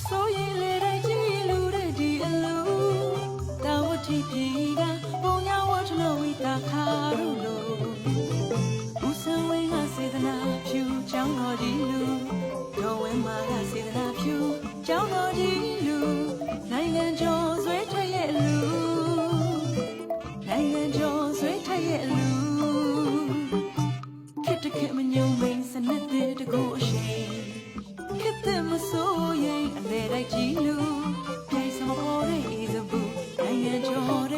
အစိုးရလေတိုင်းကြည့်လူတဲ့ဒီအလူတာဝတိပြေကဘုံရဝတ်လို့ဝိတာခါရုလို့ဘူးစံဝင်းကစေတနာဖြူเจ้าတော်ဒီလူတော်ဝဲမှာကစေတနာဖြူเจ้าတော်ဒီလူနိုင်ငံကျော်ဆွဲထက်ရဲ့လူနိုင်ငံကျော်ဆွဲထက်ရဲ့လူခက်တခက်မညုံမင်း လိုက်ကြည့်လူပြေဆုံးပေါ်တဲ့ဤသဘူနိုင်ငံကျော်တဲ့